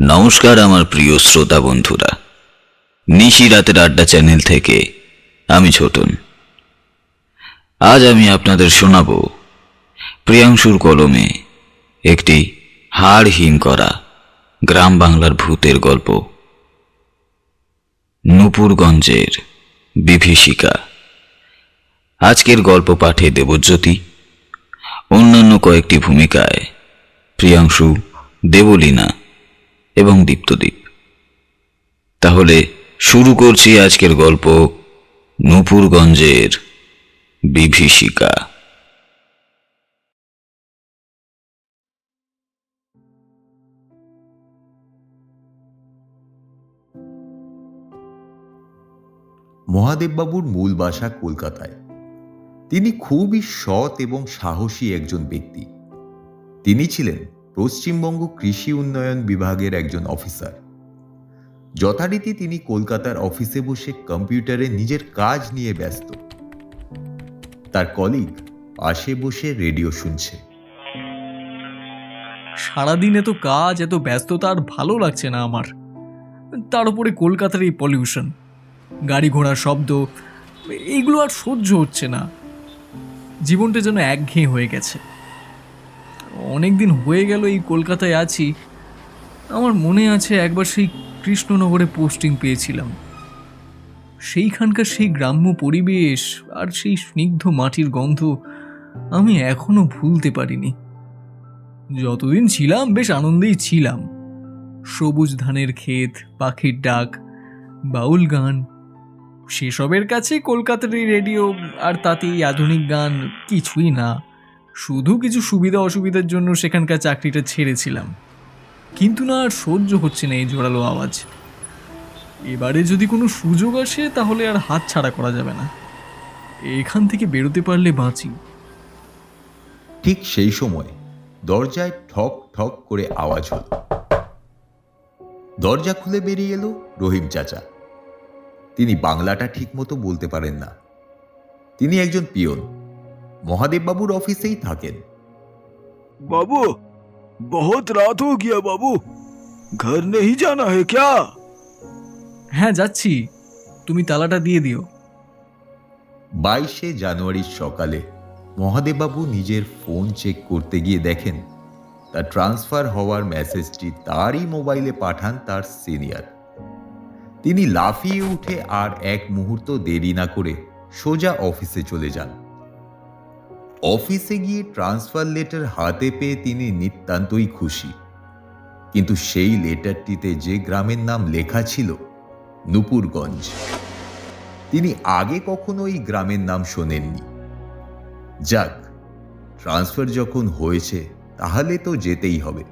নমস্কার আমার প্রিয় শ্রোতা বন্ধুরা। নিশি রাতের আড্ডা চ্যানেল থেকে আমি ছোটন। আজ আমি আপনাদের শোনাব প্রিয়াংশুর কলমে একটি হাড় হিম করা গ্রাম বাংলার ভূতের গল্প। নূপুরগঞ্জের বিভীষিকা। আজকের গল্প পাঠে দেবজ্যোতি অন্যান্য কয়েকটি ভূমিকায় প্রিয়াংশু দেবলীনা। এবং দীপ্তদীপ। তাহলে শুরু করছি আজকের গল্প নূপুরগঞ্জের বিভীষিকা। মহাদেববাবুর মূল বাসা কলকাতায়। তিনি খুবই সৎ এবং সাহসী একজন ব্যক্তি। তিনি ছিলেন পশ্চিমবঙ্গ কৃষি উন্নয়ন বিভাগের একজন অফিসার। যথারীতি তিনি কলকাতার অফিসে বসে কম্পিউটারে নিজের কাজ নিয়ে ব্যস্ত। তার কলিগ পাশে বসে রেডিও শুনছে। সারাদিন এত কাজ, এত ব্যস্ততা আর ভালো লাগছে না আমার। তার উপরে কলকাতার এই পলিউশন, গাড়ি ঘোড়ার শব্দ এইগুলো আর সহ্য হচ্ছে না। জীবনটা যেন একঘেয়ে হয়ে গেছে। অনেক দিন হয়ে গেল এই কলকাতায় আছি। আমার মনে আছে একবার সেই কৃষ্ণনগরে পোস্টিং পেয়েছিলাম। সেইখানকার সেই গ্রাম্য পরিবেশ আর সেই স্নিগ্ধ মাটির গন্ধ আমি এখনও ভুলতে পারিনি। যতদিন ছিলাম, বেশ আনন্দেই ছিলাম। সবুজ ধানের ক্ষেত, পাখির ডাক, বাউল গান, সেসবের কাছে কলকাতার রেডিও আর তাতে এই আধুনিক গান কিছুই না। শুধু কিছু সুবিধা অসুবিধার জন্য সেখানকার চাকরিটা ছেড়েছিলাম। কিন্তু না, আর সহ্য হচ্ছে না এই জোরালো আওয়াজ। এবারে যদি কোনো সুযোগ আসে, তাহলে আর হাত ছাড়া করা যাবে না। এখান থেকে বেরোতে পারলে বাঁচি। ঠিক সেই সময় দরজায় ঠক ঠক করে আওয়াজ হল। দরজা খুলে বেরিয়ে এলো রহিম চাচা। তিনি বাংলাটা ঠিকমতো বলতে পারেন না। তিনি একজন পিয়ন। মহাদেববাবুর অফিসেই থাকেন। বাবু বহুত রাত হো গিয়া বাবু। ঘর নেই জানা হে ক্যা? হ্যাঁ যাচ্ছি। তুমি তালাটা দিয়ে দিও। বাইশে জানুয়ারির সকালে মহাদেববাবু নিজের ফোন চেক করতে গিয়ে দেখেন তার ট্রান্সফার হওয়ার মেসেজটি তারই মোবাইলে পাঠান তার সিনিয়র। তিনি লাফিয়ে উঠে আর এক মুহূর্ত দেরি না করে সোজা অফিসে চলে যান। অফিসে গিয়ে ট্রান্সফার লেটার হাতে পেয়ে তিনি নিতান্তই খুশি। কিন্তু সেই লেটারটিতে যে গ্রামের নাম লেখা ছিল, নুপুরগঞ্জ, তিনি আগে কখনো এই গ্রামের নাম শোনেননি। যাক ট্রান্সফার যখন হয়েছে, তাহলে তো যেতেই হবে।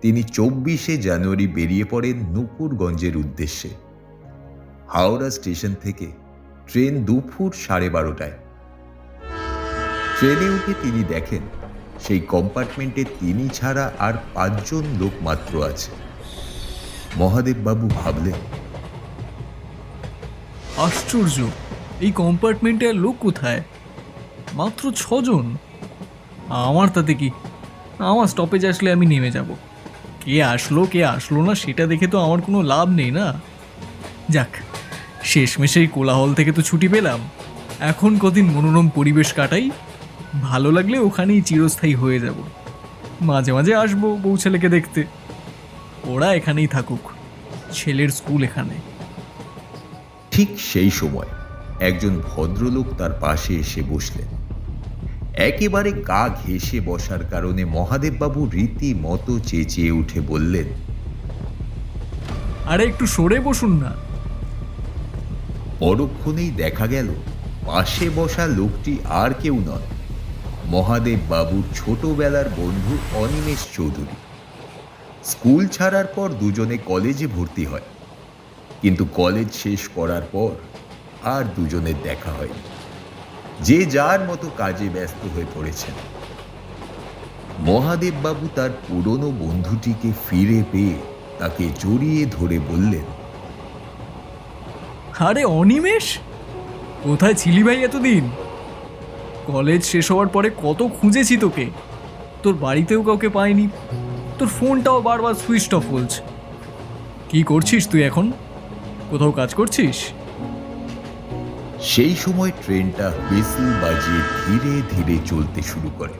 তিনি চব্বিশে জানুয়ারি বেরিয়ে পড়েন নুপুরগঞ্জের উদ্দেশ্যে। হাওড়া স্টেশন থেকে ট্রেন দুপুর সাড়ে বারোটায়। ট্রেনে উঠে তিনি দেখেন, সেই কম্পার্টমেন্টে তিনি ছাড়া আর পাঁচজন লোক মাত্র আছে। মহাদেববাবু ভাবলেন, আশ্চর্য, এই কম্পার্টমেন্টে আর লোক কোথায়? মাত্র ছজন? আমার তাতে কি? আমার স্টপেজ আসলে আমি নেমে যাব। কে আসলো কে আসলো না, সেটা দেখে তো আমার কোনো লাভ নেই না? যাক শেষমেশে এই কোলাহল থেকে তো ছুটি পেলাম। এখন কদিন মনোরম পরিবেশ কাটাই ভালো লাগলে ওখানেই চিরস্থায়ী হয়ে যাব। মাঝে মাঝে আসব বউ ছেলেকে দেখতে। ওরা এখানেই থাকুক ছেলের স্কুল এখানে। ঠিক সেই সময় একজন ভদ্রলোক তার পাশে এসে বসলেন। একেবারে গা ঘেঁষে বসার কারণে মহাদেববাবু রীতিমতো চেঁচিয়ে উঠে বললেন আরে একটু সরে বসুন না। পরক্ষণেই দেখা গেল পাশে বসা লোকটি আর কেউ নয় মহাদেব বাবুর ছোটবেলার বন্ধু অনিমেষ চৌধুরী। স্কুল ছাড়ার পর দুজনে কলেজে ভর্তি হয়। কিন্তু কলেজ শেষ করার পর আর দুজনের দেখা হয়নি। যে যার মতো কাজে ব্যস্ত হয়ে পড়েছেন। মহাদেব বাবু তার পুরনো বন্ধুটিকে ফিরে পেয়ে তাকে জড়িয়ে ধরে বললেন, আরে অনিমেষ, কোথায় ছিলি ভাই এতদিন? কলেজ শেষ হওয়ার পরে কত খুঁজেছি তোকে। তোর বাড়িতেও কাউকে পাইনি। তোর ফোনটাও বারবার সুইচ অফ বলছে। কি করছিস তুই এখন? কোথাও কাজ করছিস? সেই সময় ট্রেনটা হুইসেল বাজিয়ে ধীরে ধীরে চলতে শুরু করে।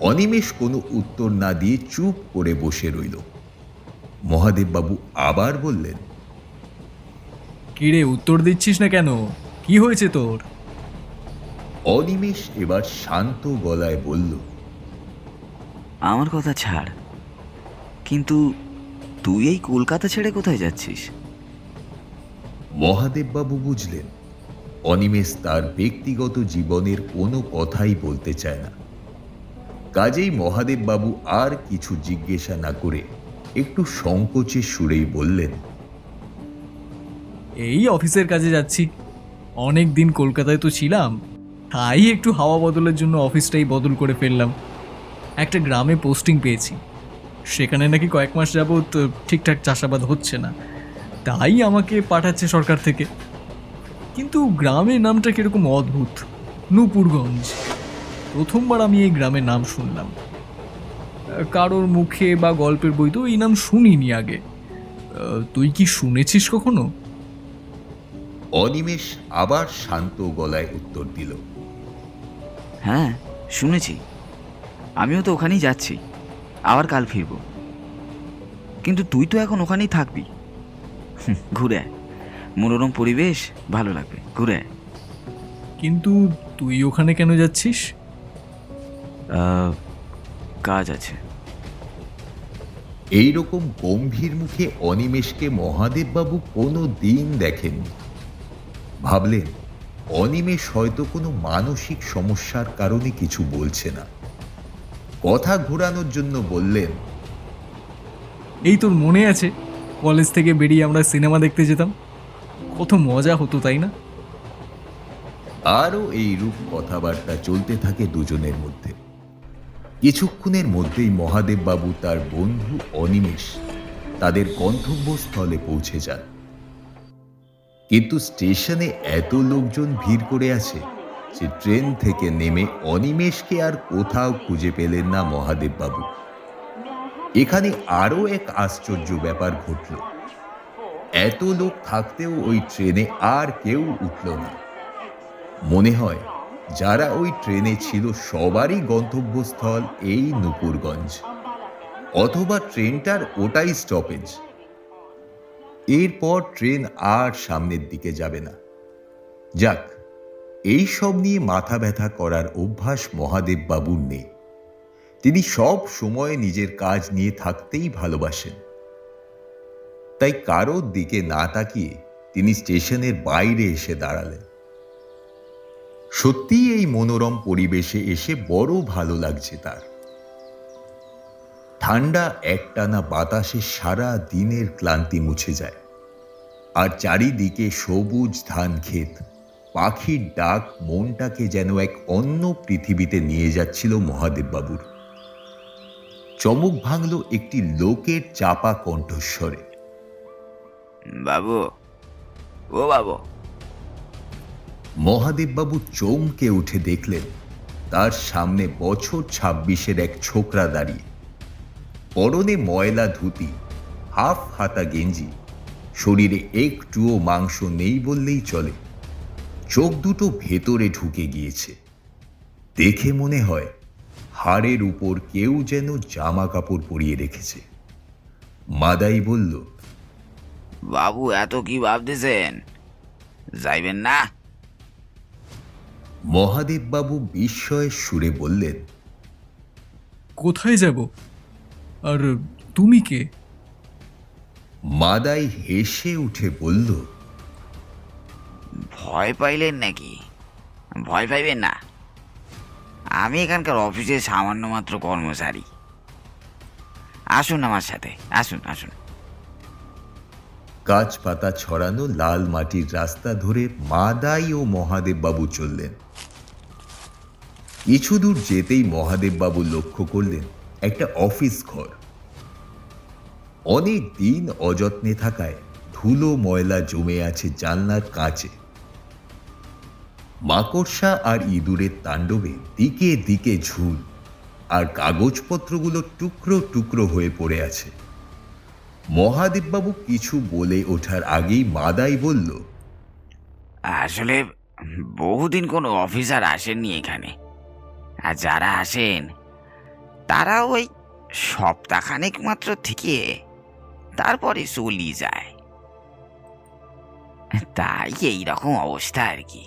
অনিমেষ কোনো উত্তর না দিয়ে চুপ করে বসে রইল। মহাদেববাবু আবার বললেন কিরে উত্তর দিচ্ছিস না কেন? কি হয়েছে তোর? অনিমেষ এবার শান্ত গলায় বলল আমার কথা ছাড় কিন্তু তুই এই কলকাতা ছেড়ে কোথায় যাচ্ছিস? মহাদেববাবু বুঝলেন অনিমেষ তার ব্যক্তিগত জীবনের কোনো কথাই বলতে চায় না। কাজেই মহাদেববাবু আর কিছু জিজ্ঞাসা না করে একটু সংকোচের সুরেই বললেন এই অফিসের কাজে যাচ্ছি। অনেক দিন কলকাতায় তো ছিলাম। তাই একটু হাওয়া বদলের জন্য অফিসটাই বদল করে ফেললাম। একটা গ্রামে পোস্টিং পেয়েছি। সেখানে নাকি কয়েক মাস যাবৎ ঠিকঠাক চাষাবাদ হচ্ছে না। তাই আমাকে পাঠাচ্ছে সরকার থেকে। কিন্তু গ্রামের নামটা কীরকম অদ্ভুত। নূপুরগঞ্জ। প্রথমবার আমি এই গ্রামের নাম শুনলাম। কারোর মুখে বা গল্পের বই তো এই নাম শুনিনি আগে। তুই কি শুনেছিস কখনো? অনিমেষ আবার শান্ত গলায় উত্তর দিল। হ্যাঁ শুনেছি। আমিও তো ওখানেই যাচ্ছি। আবার কাল ফিরবো। কিন্তু তুই তো এখন ওখানেই থাকবি। ঘুরে আয়। মনোরম পরিবেশ ভালো লাগবে। ঘুরে আয়। কিন্তু তুই ওখানে কেন যাচ্ছিস? কাজ আছে। এই রকম গম্ভীর মুখে অনিমেষকে মহাদেববাবু কোনো দিন দেখেননি। ভাবলেন অনিমেষ হয়তো কোনো মানসিক সমস্যার কারণে কিছু বলছে না। কথা ঘোরানোর জন্য বললেন এই তোর মনে আছে কলেজ থেকে বেরিয়ে আমরা সিনেমা দেখতে যেতাম? কত মজা হতো তাই না? আরও এই রূপ কথাবার্তা চলতে থাকে দুজনের মধ্যে। কিছুক্ষণের মধ্যেই মহাদেববাবু তার বন্ধু অনিমেষ তাদের গন্তব্যস্থলে পৌঁছে যান। কিন্তু স্টেশনে এত লোকজন ভিড় করে আছে যে ট্রেন থেকে নেমে অনিমেষকে আর কোথাও খুঁজে পেলেন না মহাদেববাবু। এখানে আরও এক আশ্চর্য ব্যাপার ঘটল। এত লোক থাকতেও ওই ট্রেনে আর কেউ উঠল না। মনে হয় যারা ওই ট্রেনে ছিল সবারই গন্তব্যস্থল এই নুপুরগঞ্জ। অথবা ট্রেনটার ওটাই স্টপেজ। এরপর ট্রেন আর সামনের দিকে যাবে না। যাক, এই সব নিয়ে মাথা ব্যথা করার অভ্যাস মহাদেব বাবুর নেই। তিনি সব সময় নিজের কাজ নিয়ে থাকতেই ভালোবাসেন। তাই কারোর দিকে না তাকিয়ে তিনি স্টেশনের বাইরে এসে দাঁড়ালেন। সত্যিই এই মনোরম পরিবেশে এসে বড় ভালো লাগছে তার। ঠান্ডা একটানা বাতাসে সারা দিনের ক্লান্তি মুছে যায়। আর চারিদিকে সবুজ ধান ক্ষেত। পাখির ডাক মনটাকে যেন এক অন্য পৃথিবীতে নিয়ে যাচ্ছিল মহাদেববাবুর। চমক ভাঙল একটি লোকের চাপা কণ্ঠস্বরে। বাবু ও বাবু। মহাদেববাবু চমকে উঠে দেখলেন তার সামনে বছর ছাব্বিশের এক ছোকরা দাঁড়িয়ে। পরনে ময়লা ধুতি হাফ হাতা গেঞ্জি শরীরে একটুও মাংস নেই বললেই চলে। চোখ দুটো ভেতরে ঢুকে গিয়েছে। দেখে মনে হয় হাড়ের উপর কেউ যেন জামা কাপড় পরিয়ে রেখেছে। মাদাই বলল বাবু এত কি ভাবতেছেন? যাইবেন না? মহাদেববাবু বিস্ময়ের সুরে বললেন কোথায় যাব? আর তুমি কে? মাদাই হেসে উঠে বলল ভয় পাইলেন নাকি? ভয় পাইবেন না। আমি এখানকার অফিসের সামান্য মাত্র কর্মচারী। আসুন আমার সাথে আসুন আসুন। গাছ পাতা ছড়ানো লাল মাটির রাস্তা ধরে মাদাই ও মহাদেববাবু চললেন। কিছু দূর যেতেই মহাদেববাবু লক্ষ্য করলেন একটা অফিস ঘর। অনেক দিন অযত্নে থাকায় ধুলো ময়লা জমে আছে জানলার কাঁচে। মাকড়সা আর ইঁদুরের তাণ্ডবে দিকে দিকে ঝুল আর কাগজপত্রগুলো টুকরো টুকরো হয়ে পড়ে আছে। মহাদেববাবু কিছু বলে ওঠার আগেই মাদাই বলল, আসলে বহুদিন কোনো অফিসার আসেননি এখানে। আর যারা আসেন তারা ওই সপ্তাহখানেক মাত্র থেকে তারপরে চলি যায়। তাই এই রকম অবস্থা আর কি।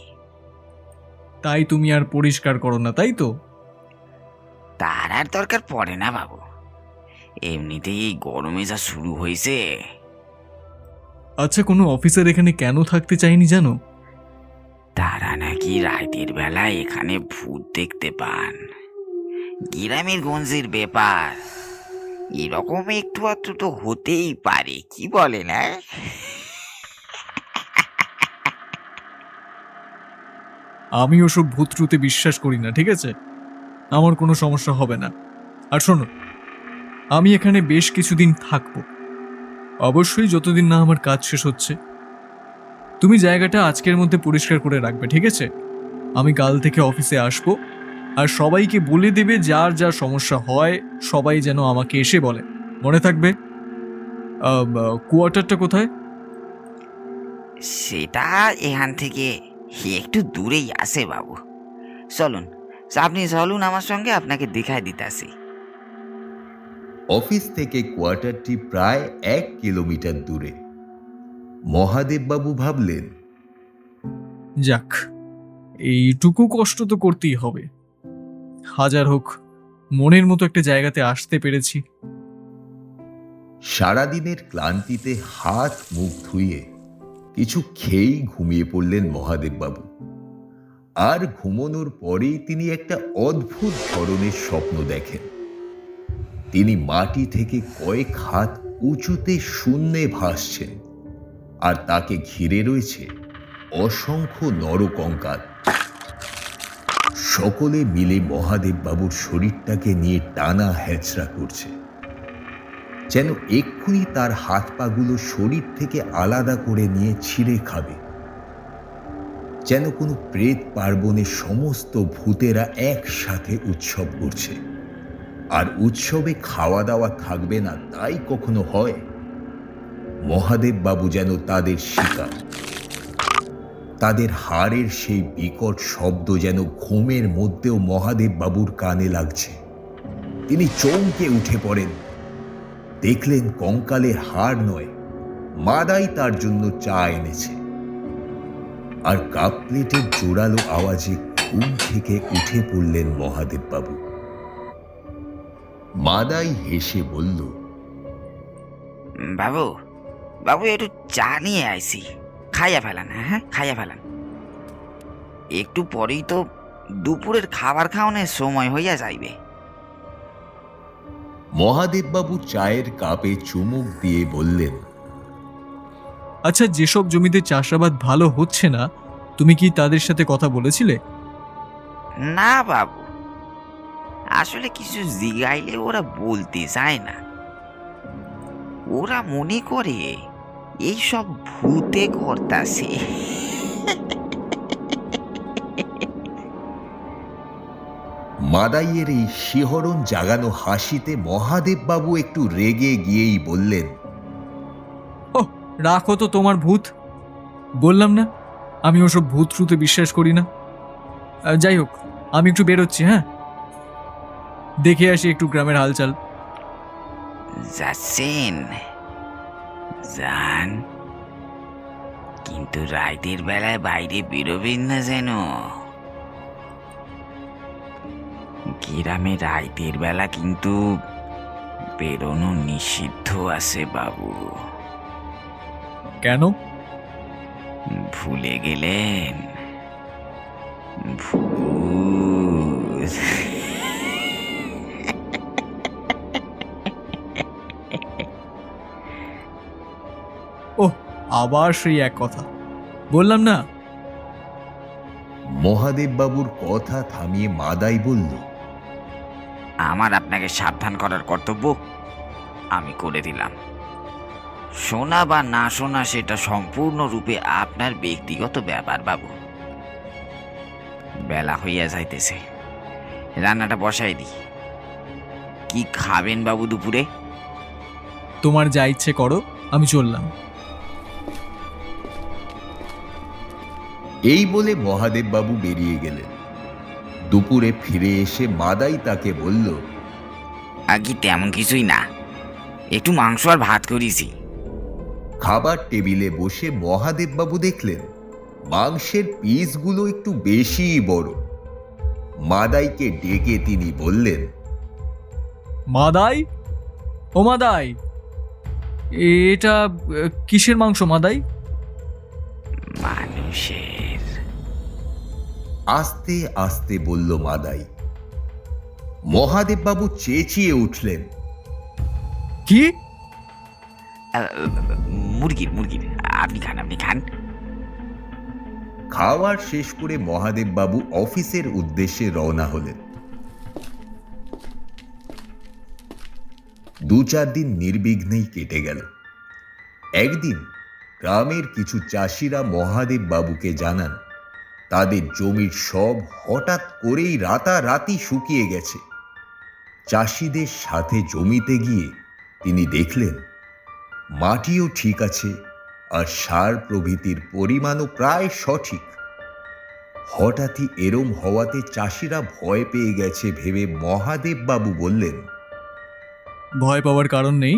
তাই তুমি আর পরিষ্কার করো না তাই তো? তার আর দরকার পড়ে না বাবু। এমনিতেই এই গরমে যা শুরু হয়েছে। আচ্ছা কোনো অফিসার এখানে কেন থাকতে চাইনি জানো? তারা নাকি রাতের বেলায় এখানে ভূত দেখতে পান। গ্রামের গঞ্জের ব্যাপার। এরকম একটু আধটু তো হতেই পারে, কি বলে না? আমি ওসব ভূতরুতে বিশ্বাস করি না, ঠিক আছে? আমার কোনো সমস্যা হবে না। আর শোনো, আমি এখানে বেশ কিছুদিন থাকব। অবশ্যই যতদিন না আমার কাজ শেষ হচ্ছে, তুমি জায়গাটা আজকের মধ্যে পরিষ্কার করে রাখবে, ঠিক আছে? আমি কাল থেকে অফিসে আসব আর সবাইকে বলে দেবে যার যার সমস্যা হয় সবাই যেন আমাকে এসে বলে। মনে থাকবে? কোয়ার্টারটা কোথায়? সেটা এখান থেকে একটু দূরেই আছে বাবু। চলুন আপনি চলুন আমার সঙ্গে আপনাকে দেখায় দিতাছি। অফিস থেকে কোয়ার্টারটি প্রায় এক কিলোমিটার দূরে। মহাদেববাবু ভাবলেন যাক এইটুকু কষ্ট তো করতেই হবে। হাজার হোক, মনের মতো একটা জায়গাতে আসতে পেরেছি। সারাদিনের ক্লান্তিতে হাত মুখ ধুয়ে কিছু খেয়েই ঘুমিয়ে পড়লেন মহাদেববাবু। আর ঘুমানোর পরেই তিনি একটা অদ্ভুত ধরনের স্বপ্ন দেখেন। তিনি মাটি থেকে কয়েক হাত উঁচুতে শূন্যে ভাসছেন আর তাকে ঘিরে রয়েছে অসংখ্য নরকঙ্কাল। সকলে মিলে মহাদেববাবুর শরীরটাকে নিয়ে টানা হেঁচড়া করছে। যেন এক্ষুনি তার হাত পাগুলো শরীর থেকে আলাদা করে নিয়ে ছিঁড়ে খাবে। যেন কোনো প্রেত পার্বণে সমস্ত ভূতেরা একসাথে উৎসব করছে। আর উৎসবে খাওয়া দাওয়া থাকবে না, তাই কখনো হয়? মহাদেব বাবু যেন তাদের শিকার। তাদের হাড়ের সেই বিকট শব্দ যেন ঘুমের মধ্যেও মহাদেব বাবুর কানে লাগছে। তিনি চমকে উঠে পড়েন। দেখলেন কঙ্কালের হাড় নয়, মাদাই তার জন্য চা এনেছে। আর কাপ প্লেটের জোরালো আওয়াজে ঘুম থেকে উঠে পড়লেন মহাদেব বাবু। মাদাই হেসে বলল বাবু বাবু একটু চা নিয়ে আইছি খাইয়া ফেলান হ্যাঁ খাইয়া ফেলান। একটু পরেই তো দুপুরের খাবার খাওয়ানোর সময় হইয়া যাইবে। মহাদেববাবু চায়ের কাপে চুমুক দিয়ে বললেন আচ্ছা যেসব জমিতে চাষাবাদ ভালো হচ্ছে না তুমি কি তাদের সাথে কথা বলেছিলে? না বাবু। আসলে কিছু জিগাইলে ওরা বলতে চায় না। ওরা মনে করে এইসব ভূতে করতাছে মাদাইয়ের এই শিহরণ জাগানো হাসিতে মহাদেববাবু একটু রেগে গিয়েই বললেন ও রাখো তো তোমার ভূত। বললাম না আমি ওসব ভূত শ্রুতে বিশ্বাস করি না। যাই হোক আমি একটু বেরোচ্ছি হ্যাঁ? দেখে আসি একটু গ্রামের হালচাল। যাচ্ছেন? যান কিন্তু রাতের বেলায় বাইরে বেরোবেন না যেন। গ্রামে রাতের বেলা কিন্তু বেরোনো নিষিদ্ধ আছে বাবু। কেন? ভুলে গেলেন। ভূত। আবার সেই এক কথা। বললাম না। মহাদেববাবুর কথা থামিয়ে মাদাই বলল আমার আপনাকে সাবধান করার কর্তব্য আমি করে দিলাম। শোনা বা না শোনা সেটা সম্পূর্ণরূপে আপনার ব্যক্তিগত ব্যাপার বাবু। বেলা হইয়া যাইতেছে। রান্নাটা বসাই দিই। কি খাবেন বাবু দুপুরে? তোমার যা ইচ্ছে করো আমি চললাম। এই বলে মহাদেব বাবু বেরিয়ে গেলেন। দুপুরে ফিরে এসে মাদাই তাকে বলল আগে তেমন কিছুই না একটু মাংস আর ভাত করিছি। খাবার টেবিলে বসে মহাদেব বাবু দেখলেন মাংসের পিসগুলো একটু বেশিই বড়। মাদাইকে ডেকে তিনি বললেন মাদাই? ও মাদাই এটা কিসের মাংস মাদাই? মানুষের আস্তে আস্তে বলল মাদাই মহাদেব বাবু চেঁচিয়ে উঠলেন। কি? মুরগির মুরগির আপনি খান আপনি খান। খাওয়ার শেষ করে মহাদেব বাবু অফিসের উদ্দেশ্যে রওনা হলেন। দু চার দিন নির্বিঘ্নেই কেটে গেল। একদিন গ্রামের কিছু চাষিরা মহাদেব বাবুকে জানান তাদের জমির সব হঠাৎ করেই রাতারাতি শুকিয়ে গেছে। চাষিদের সাথে জমিতে গিয়ে তিনি দেখলেন, মাটিও ঠিক আছে আর সার প্রভৃতির পরিমাণও প্রায় সঠিক। হঠাৎই এরম হওয়াতে চাষিরা ভয় পেয়ে গেছে ভেবে মহাদেব বাবু বললেন, ভয় পাওয়ার কারণ নেই।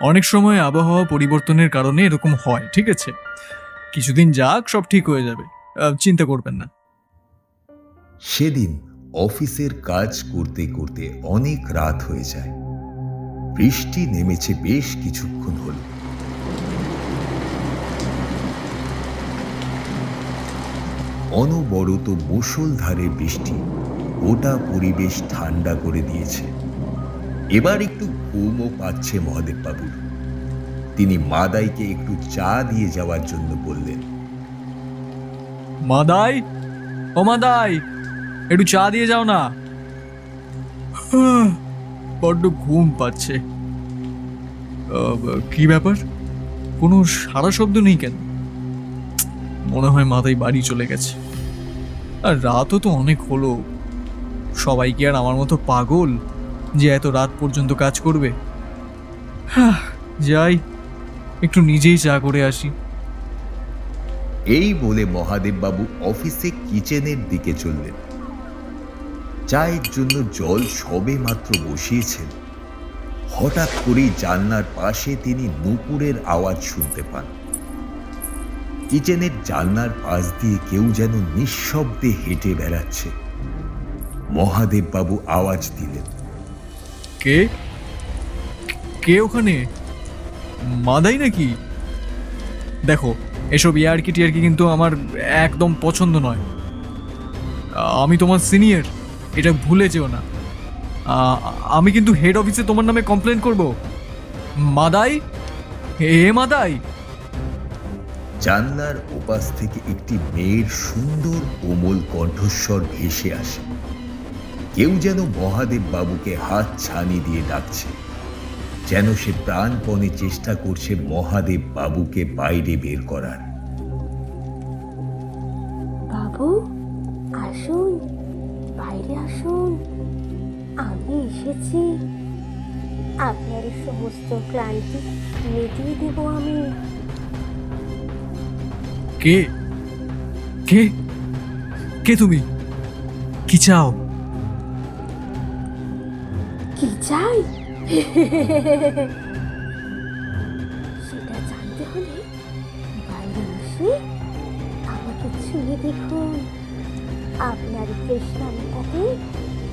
অনেক সময় আবহাওয়া পরিবর্তনের কারণে এরকম হয়, ঠিক আছে? কিছুদিন যাক, সব ঠিক হয়ে যাবে। চিন্তা করবেন না। সেদিন অফিসের কাজ করতে করতে অনেক রাত হয়ে যায়। বৃষ্টি নেমেছে বেশ কিছুক্ষণ হল। অনবরত মুষলধারে বৃষ্টি গোটা পরিবেশ ঠান্ডা করে দিয়েছে। এবার একটু ঘুমও পাচ্ছে মহাদেব বাবুর তিনি মাদাইকে একটু চা দিয়ে যাওয়ার জন্য বললেন মাদাই? ও মাদাই, একটু চা দিয়ে যাও না। বড্ড ঘুম পাচ্ছে। কি ব্যাপার? কোনো সারা শব্দ নেই কেন? মনে হয় মাথায় বাড়ি চলে গেছে। আর রাতও তো অনেক হলো। সবাই কি আর আমার মতো পাগল যে এত রাত পর্যন্ত কাজ করবে? যাই, একটু নিজেই চা করে আসি। এই বলে মহাদেব বাবু অফিসে কিচেনের দিকে চললেন। চায়ের জন্য জল সবে মাত্র বসিয়েছেন। হঠাৎ করেই জানলার পাশে তিনি নুপুরের আওয়াজ শুনতে পান। কিচেনের জানলার পাশ দিয়ে কেউ যেন নিঃশব্দে হেঁটে বেড়াচ্ছে। মহাদেব বাবু আওয়াজ দিলেন। কে? কে ওখানে? মাদাই নাকি? দেখো এসব ইয়ারকি টিয়ারকি কিন্তু আমার একদম পছন্দ নয়। আমি তোমার সিনিয়র, এটা ভুলে যেও না। আমি কিন্তু হেড অফিসে তোমার নামে কমপ্লেন করব। মাদাই? হে মাদাই? জানলার ওপাশ থেকে একটি মেয়ের সুন্দর কোমল কণ্ঠস্বর ভেসে আসে। কেউ যেন মহাদেব বাবুকে হাত ছানি দিয়ে ডাকছে। যেন সে প্রাণপণে চেষ্টা করছে মহাদেব বাবুকে বাইরে বের করার। বাবু আসুন বাইরে আসুন। আমি এসেছি। আপনার সমস্ত ক্লান্তি মিটিয়ে দেব আমি। কে? কে? কে তুমি? কি চাও? কি চাই? সেটা জানতে হলে বাইরে এসে আমাকে ছুঁয়ে দেখুন। আপনার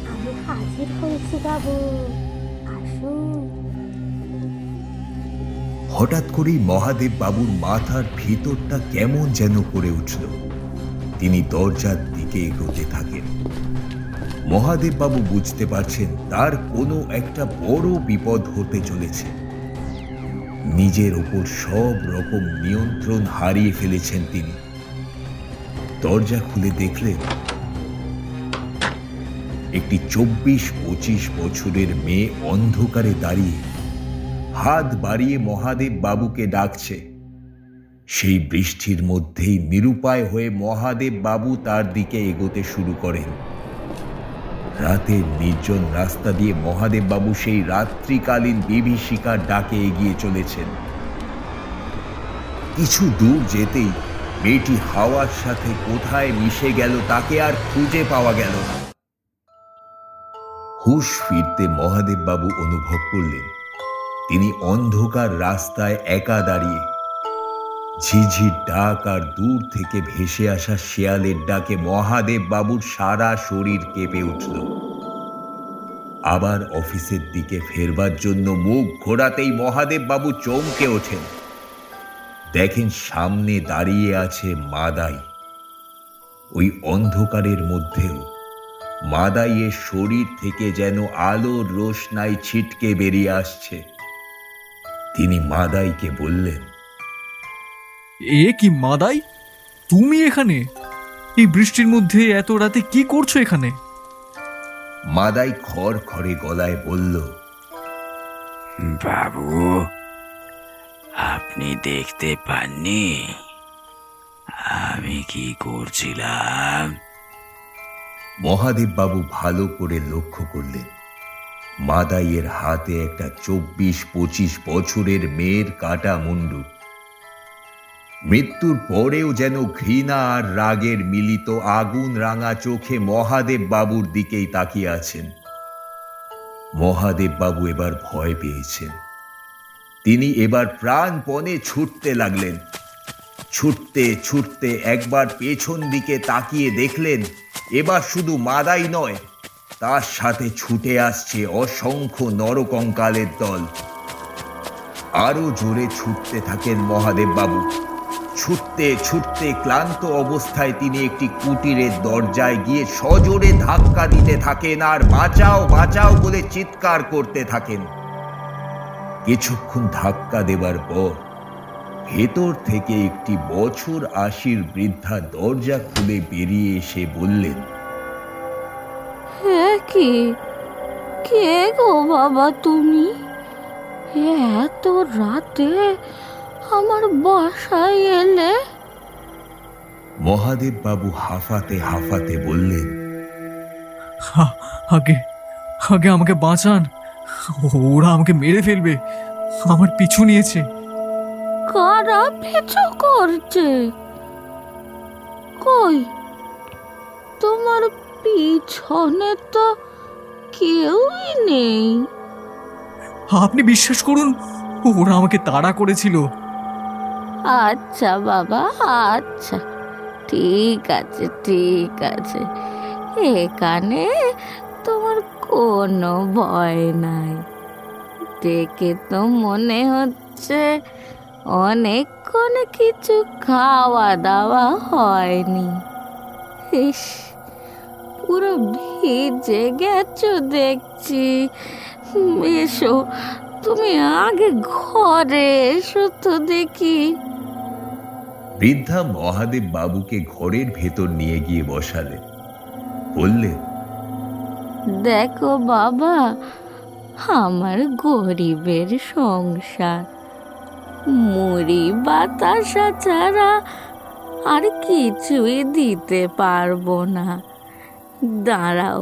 আমি হাজির হয়েছি বাবু। আসুন। হঠাৎ করেই মহাদেব বাবুর মাথার ভিতরটা কেমন যেন করে উঠল। তিনি দরজার দিকে এগোতে থাকেন। মহাদেব বাবু বুঝতে পারছেন তার কোনো একটা বড় বিপদ হতে চলেছে। নিজের ওপর সব রকম নিয়ন্ত্রণ হারিয়ে ফেলেছেন তিনি। দরজা খুলে দেখলেন, একটি চব্বিশ পঁচিশ বছরের মেয়ে অন্ধকারে দাঁড়িয়ে হাত বাড়িয়ে মহাদেব বাবুকে ডাকছে। সেই বৃষ্টির মধ্যেই নিরুপায় হয়ে মহাদেব বাবু তার দিকে এগোতে শুরু করেন। রাতের নির্জন রাস্তা দিয়ে মহাদেব বাবু সেই রাত্রিকালীন বিভীষিকার ডাকে এগিয়ে চলেছেন। কিছু দূর যেতেই মেয়েটি হাওয়ার সাথে কোথায় মিশে গেল তাকে আর খুঁজে পাওয়া গেল না। হুশ ফিরতে মহাদেব বাবু অনুভব করলেন, তিনি অন্ধকার রাস্তায় একা দাঁড়িয়ে ঝিঝির ডাক আর দূর থেকে ভেসে আসা শেয়ালের ডাকে মহাদেব বাবুর সারা শরীর কেঁপে উঠল। আবার অফিসের দিকে ফেরবার জন্য মুখ ঘোরাতেই মহাদেব বাবু চমকে ওঠেন। দেখেন সামনে দাঁড়িয়ে আছে মাদাই। ওই অন্ধকারের মধ্যেও মাদাইয়ের শরীর থেকে যেন আলোর রোশনাই ছিটকে বেরিয়ে আসছে। তিনি মাদাইকে বললেন এ কি মাদাই? তুমি এখানে? এই বৃষ্টির মধ্যে এত রাতে কি করছ এখানে? মাদাই খড় খড়ে গলায় বলল বাবু আপনি দেখতে পাননি? আমি কি করছিলাম? মহাদেব বাবু ভালো করে লক্ষ্য করলেন মাদাইয়ের হাতে একটা চব্বিশ পঁচিশ বছরের মেয়ের কাটা মুন্ডু। মৃত্যুর পরেও যেন ঘৃণা আর রাগের মিলিত আগুন রাঙা চোখে মহাদেব বাবুর দিকেই তাকিয়ে আছেন। মহাদেব বাবু এবার ভয় পেয়েছেন। তিনি এবার প্রাণপণে ছুটতে লাগলেন। ছুটতে ছুটতে একবার পেছন দিকে তাকিয়ে দেখলেন, এবার শুধু মাদাই নয়, তার সাথে ছুটে আসছে অসংখ্য নরকঙ্কালের দল। আরও জোরে ছুটতে থাকেন মহাদেব বাবু। ছুটতে ছুটতে ক্লান্ত অবস্থায় তিনি একটি কুটিরের দরজায় গিয়ে সজোরে ধাক্কা দিতে থাকেন আর বাঁচাও বাঁচাও বলে চিৎকার করতে থাকেন। কিছুক্ষণ ধাক্কা দেবার পর ভেতর থেকে একটি বছর আশির বৃদ্ধা দরজা খুলে বেরিয়ে এসে বললেন হে কি? কে গো বাবা তুমি? এত রাতে আমার বাসায় এলে? মহাদেব বাবু হাফাতে হাফাতে বললেন হা- আগে আগে আমাকে বাঁচান। ওরা আমাকে মেরে ফেলবে। আমার পিছু নিয়েছে। কারা পিছু করছে? কই? তোমার পিছনে তো কেউই নেই। আপনি বিশ্বাস করুন ওরা আমাকে তাড়া করেছিল। আচ্ছা বাবা আচ্ছা। ঠিক আছে ঠিক আছে। এখানে তোমার কোনো ভয় নাই। দেখে তো মনে হচ্ছে অনেকক্ষণ কিছু খাওয়া দাওয়া হয়নি। ইস, পুরো ভিজে গেছো দেখছি। এসো, তুমি আগে ঘরে এসো তো দেখি। বৃদ্ধা মহাদেব বাবুকে ঘরের ভেতর নিয়ে গিয়ে বসালেন বললেন দেখো বাবা, আমার গরিবের সংসার। মুড়ি, বাতাসা ছাড়া আর কিছুই দিতে পারব না। দাঁড়াও,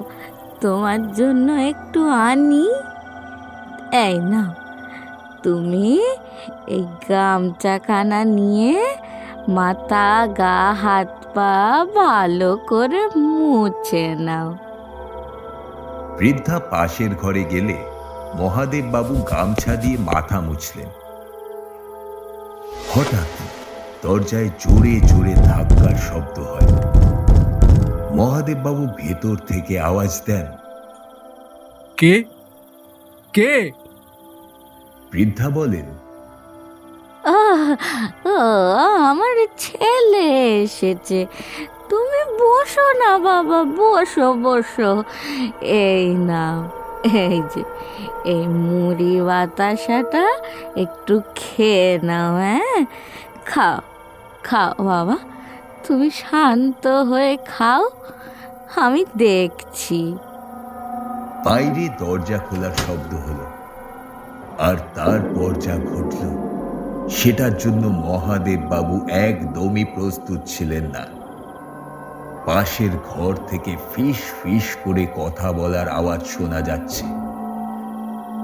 তোমার জন্য একটু আনি। এই না তুমি এই গামছাখানা নিয়ে মাথা গা হাত পা ভালো করে মুছে নাও। বৃদ্ধা পাশের ঘরে গেলে মহাদেব বাবু গামছা দিয়ে মাথা মুছলেন। হঠাৎ দরজায় জোরে জোরে ধাক্কার শব্দ হয়। মহাদেব বাবু ভেতর থেকে আওয়াজ দেন কে? কে? বৃদ্ধা বলেন আমার ছেলে এসেছে। তুমি বসো না বাবা, বসো বসো। এই নাও, এই যে, এই মুড়ি বাতাসাটা একটু খেয়ে নাও হ্যাঁ? খাও খাও বাবা। তুমি শান্ত হয়ে খাও, আমি দেখছি। বাইরে দরজা খোলার শব্দ হলো, আর তারপর যা ঘটল সেটার জন্য মহাদেব বাবু একদমই প্রস্তুত ছিলেন না। পাশের ঘর থেকে ফিস ফিস করে কথা বলার আওয়াজ শোনা যাচ্ছে।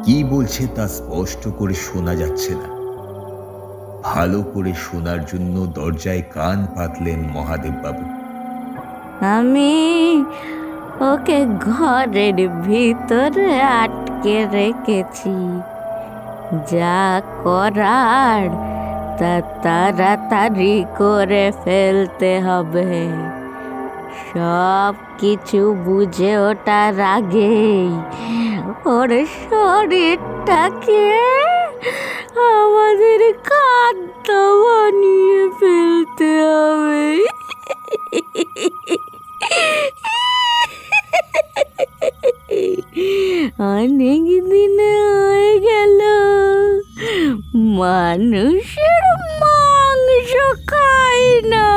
কি বলছে তা স্পষ্ট করে শোনা যাচ্ছে না। ভালো করে শোনার জন্য দরজায় কান পাতলেন মহাদেব বাবু। আমি ওকে ঘরের ভিতরে আটকে রেখেছি। যা করার, তা তাড়াতাড়ি করে ফেলতে হবে। সব কিছু বুঝে ওঠার আগেই ওর শরীরটাকে আমাদের খাদ্য বানিয়ে ফেলতে হবে। অনেক দিন হয়ে গেল। মানুষের মাংস খাই না।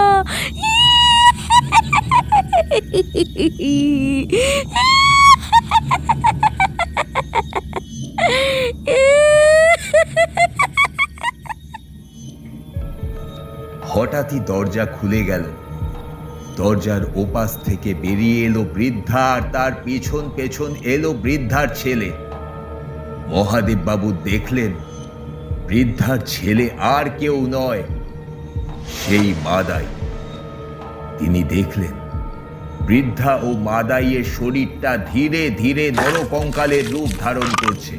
হঠাৎই দরজা খুলে গেল। দরজার ওপাশ থেকে বেরিয়ে এলো বৃদ্ধা আর তার পিছন পেছন এলো বৃদ্ধার ছেলে। মহাদেব বাবু দেখলেন, বৃদ্ধার ছেলে আর কেউ নয়, সেই মাদাই। তিনি দেখলেন, বৃদ্ধা ও মাদাইয়ের শরীরটা ধীরে ধীরে নরকঙ্কালের রূপ ধারণ করছে।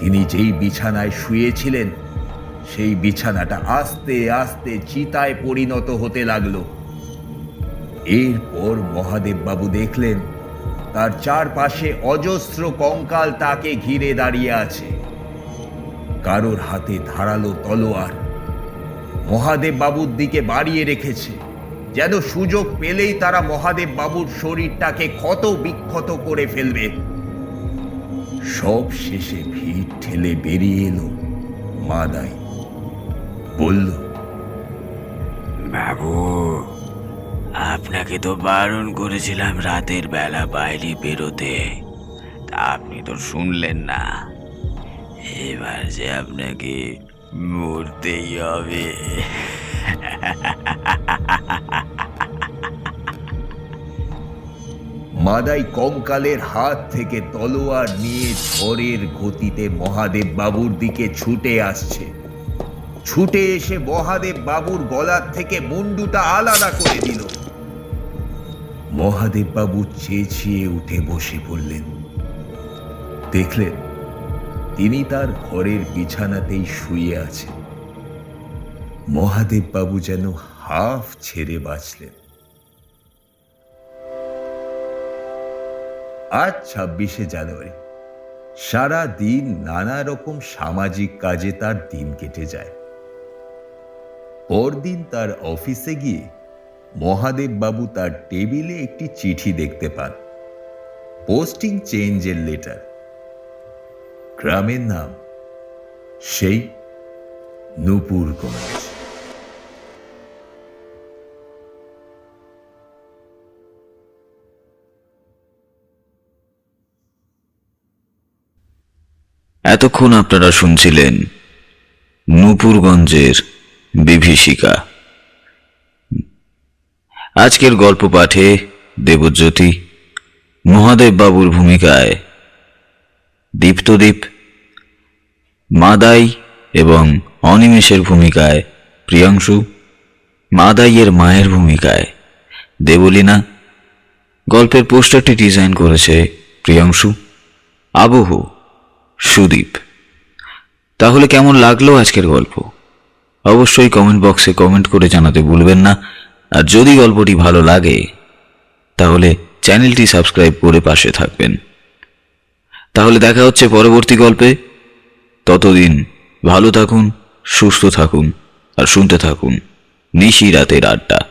তিনি যেই বিছানায় শুয়েছিলেন, সেই বিছানাটা আস্তে আস্তে চিতায় পরিণত হতে লাগল। এরপর মহাদেব বাবু দেখলেন, তার চারপাশে অজস্র কঙ্কাল তাকে ঘিরে দাঁড়িয়ে আছে। কারোর হাতে ধারালো তলোয়ার মহাদেব বাবুর দিকে বাড়িয়ে রেখেছে, যেন সুযোগ পেলেই তারা মহাদেব বাবুর শরীরটাকে ক্ষত বিক্ষত করে ফেলবে। সব শেষে ভিড় ঠেলে বেরিয়ে এলো মাদাই বলল, বাবু আপনাকে তো বারণ করেছিলাম রাতের বেলা বাইরে বেরোতে। তা আপনি তো শুনলেন না। এবার যে আপনাকে মরতেই হবে। মাদাই কঙ্কালের হাত থেকে তলোয়ার নিয়ে ঝড়ের গতিতে মহাদেব বাবুর দিকে ছুটে আসছে। ছুটে এসে মহাদেব বাবুর গলার থেকে মুন্ডুটা আলাদা করে দিল। মহাদেব বাবু চেঁচিয়ে উঠে বসে পড়লেন। দেখলেন, তিনি তার ঘরের বিছানাতেই শুয়ে আছেন। মহাদেব বাবু যেন হাফ ছেড়ে বাঁচলেন। আজ ছাব্বিশে জানুয়ারি, সারা দিন নানা রকম সামাজিক কাজে তার দিন কেটে যায়। পরদিন তার অফিসে গিয়ে মহাদেব বাবু তার টেবিলে একটি চিঠি দেখতে পান। পোস্টিং চেঞ্জের লেটার গ্রামের নাম। সেই নুপুরগঞ্জ এতক্ষণ আপনারা শুনছিলেন নূপুরগঞ্জের বিভীষিকা। আজকের গল্প পাঠে দেবজ্যোতি মহাদেব বাবুর ভূমিকায়। দীপ্তদীপ, মাদাই এবং অনিমেষের ভূমিকায় প্রিয়াংশু, মাদাইয়ের মায়ের ভূমিকায় দেবলীনা। গল্পের পোস্টারটি ডিজাইন করেছে প্রিয়াংশু, আবহ, সুদীপ। তাহলে কেমন লাগল আজকের গল্প? অবশ্যই কমেন্ট বক্সে কমেন্ট করে জানাতে ভুলবেন না। আর যদি গল্পটি ভালো লাগে, তাহলে চ্যানেলটি সাবস্ক্রাইব করে পাশে থাকবেন। তাহলে দেখা হচ্ছে পরবর্তী গল্পে। ততদিন ভালো থাকুন, সুস্থ থাকুন, আর শুনতে থাকুন নিশি রাতের আড্ডা।